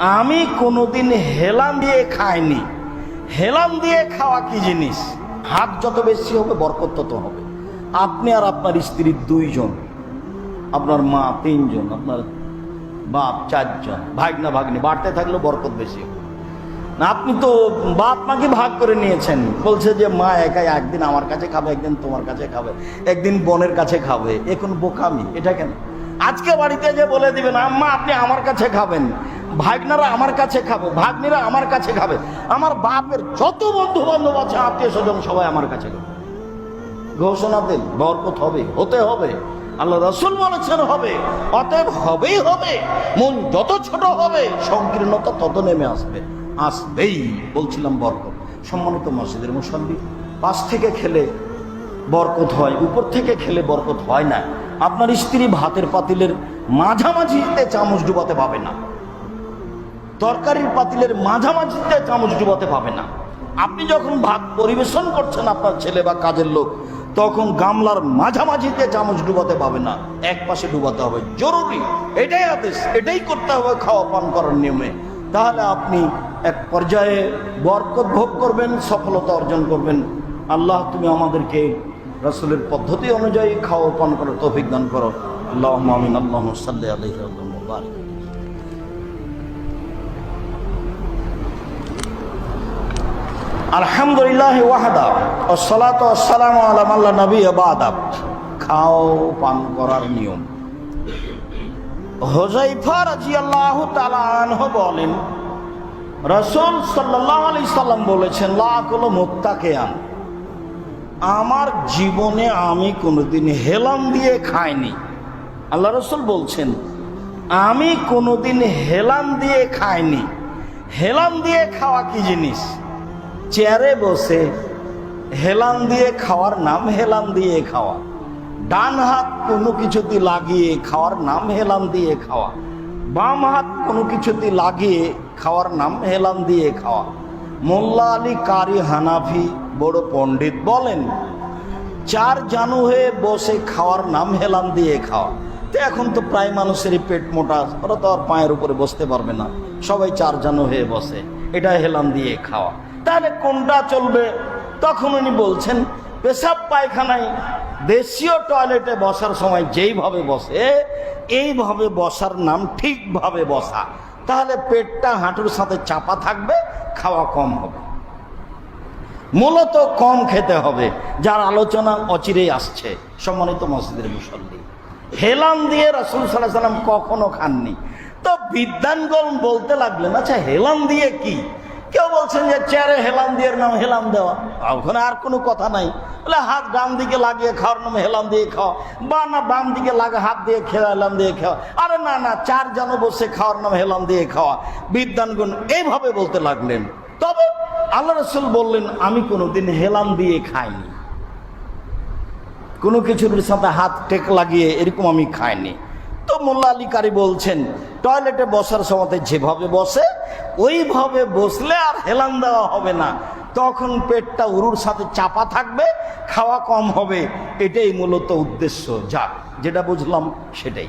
আমি কোনোদিন হেলান দিয়ে খাইনি। হেলান দিয়ে খাওয়া কি জিনিস? হাত যত বেশি হবে, বরকত তত হবে। আপনি আর আপনার স্ত্রী দুইজন, আপনার মা তিনজন, আপনার বাপ চারজন, ভাগনা ভাগ্নি, বাড়তে থাকলে বরকত বেশি হবে। না, আপনি তো বাপ মাকে ভাগ করে নিয়েছেন। বলছে যে, মা একাই একদিন আমার কাছে খাবে, একদিন তোমার কাছে খাবে, একদিন বোনের কাছে খাবে। এখন বোকামি, এটা কেন? আজকে বাড়িতে যে বলে দিবেন, আম্মা, আপনি আমার কাছে খাবেন। ভাগনারা আমার কাছে খাবে, ভাগ্নিরা আমার কাছে খাবে। আমার বাপের যত বন্ধু বান্ধব আছে, আত্মীয় স্বজন সবাই আমার কাছে খাবে। ঘোষণা দেন, বরকত হবে, হতে হবে। আল্লাহ রসুল বলেছেন হবে, অতএব হবেই হবে। মন যত ছোট হবে, সংকীর্ণতা তত নেমে আসবে। আসবেই, বলছিলাম বরকত। সম্মানিত মসজিদের মুসল্লি, পাশ থেকে খেলে বরকত হয়, উপর থেকে খেলে বরকত হয় না। আপনার স্ত্রী ভাতের পাতিলের মাঝামাঝিতে চামচ ডুবাতে পাবে না। তরকারির পাতিলের মাঝামাঝিতে চামচ ডুবাতে পাবে না। আপনি যখন ভাত পরিবেশন করছেন আপনার ছেলে বা কাজের লোক, তখন গামলার মাঝামাঝিতে চামচ ডুবাতে পাবে না। এক পাশে ডুবাতে হবে। জরুরি। এটাই আদেশ। এটাই করতে হবে খাওয়া পান করার নিয়মে। তাহলে আপনি এক পর্যায়ে বরকত ভোগ করবেন, সফলতা অর্জন করবেন। আল্লাহ, তুমি আমাদেরকে রাসূলের পদ্ধতি অনুযায়ী খাওয়া পান করার তৌফিক দান করো। আল্লাহ আমিন। আল্লাহ সাল্লি আলাইহি ওয়া আলহামদুলিল্লাহ ওয়াহাদা, ও সালাত আসসালাম আলাম আল্লাহ নবী বাদাব খাও পান করার নিয়ম। হোজাইফা রাজিয়াল্লাহু তাআলা আনহু বলেন, রাসূল সাল্লাল্লাহু আলাইহি সাল্লাম বলেছেন, লা কুল মুত্তাকিয়ান, আমার জীবনে আমি কোনোদিন হেলাম দিয়ে খাইনি। আল্লাহ রসুল বলছেন, আমি কোনোদিন হেলাম দিয়ে খাইনি। হেলাম দিয়ে খাওয়া কি জিনিস? চেয়ারে বসে হেলান দিয়ে খাওয়ার নাম হেলান দিয়ে খাওয়া। ডান হাত কোনো কিছুতে লাগিয়ে খাওয়ার নাম হেলান দিয়ে খাওয়া। বাম হাত কোনো কিছুতে লাগিয়ে খাওয়ার নাম হেলান দিয়ে খাওয়া। মোল্লা আলী কারি হানাফি বড় পণ্ডিত বলেন, চার জানু হয়ে বসে খাওয়ার নাম হেলান দিয়ে খাওয়া। তো এখন তো প্রায় মানুষেরই পেট মোটা, ওরা তো আর পায়ের উপরে বসতে পারবে না। সবাই চার জানু হয়ে বসে, এটা হেলান দিয়ে খাওয়া। তাহলে কোনটা চলবে? তখন উনি বলছেন, পেশাব পায়খানায় দেশীয় টয়লেটে বসার সময় যেইভাবে বসে, এইভাবে বসার নাম ঠিকভাবে বসা। তাহলে পেটটা হাঁটুর সাথে চাপা থাকবে, খাওয়া কম হবে। মূলত কম খেতে হবে, যার আলোচনা অচিরেই আসছে, সম্মানিত মসজিদের মুসল্লি। হেলান দিয়ে রাসুল সাল্লাহ সাল্লাম কখনো খাননি। তো বিদ্যানগণ বলতে লাগলেন আচ্ছা হেলান দিয়ে কি? কেউ বলছেন যে চেয়ারে হেলাম দিয়ে নাম হেলাম দেওয়া। ওখানে আর কোনো কথা নাই। বলে হাত ডান দিকে লাগিয়ে খাওয়ার নাম হেলাম দিয়ে খাওয়া। বা না, বাম দিকে লাগে হাত দিয়ে হেলাম দিয়ে খাওয়া। আরে না না, চার জন বসে খাওয়ার নাম হেলাম দিয়ে খাওয়া। বিদ্যানগণ এইভাবে বলতে লাগলেন। তবে আল্লাহ রসুল বললেন, আমি কোনোদিন হেলাম দিয়ে খাইনি। কোনো কিছুর সাথে হাত টেক লাগিয়ে এরকম আমি খাইনি। তো মোল্লা আলী কারি বলছেন, টয়লেটে বসার সময় যেভাবে বসে ওইভাবে বসলে আর হেলান দেওয়া হবে না। তখন পেটটা উরুর সাথে চাপা থাকবে, খাওয়া কম হবে। এটাই মূলত উদ্দেশ্য। যাক, যেটা বুঝলাম সেটাই।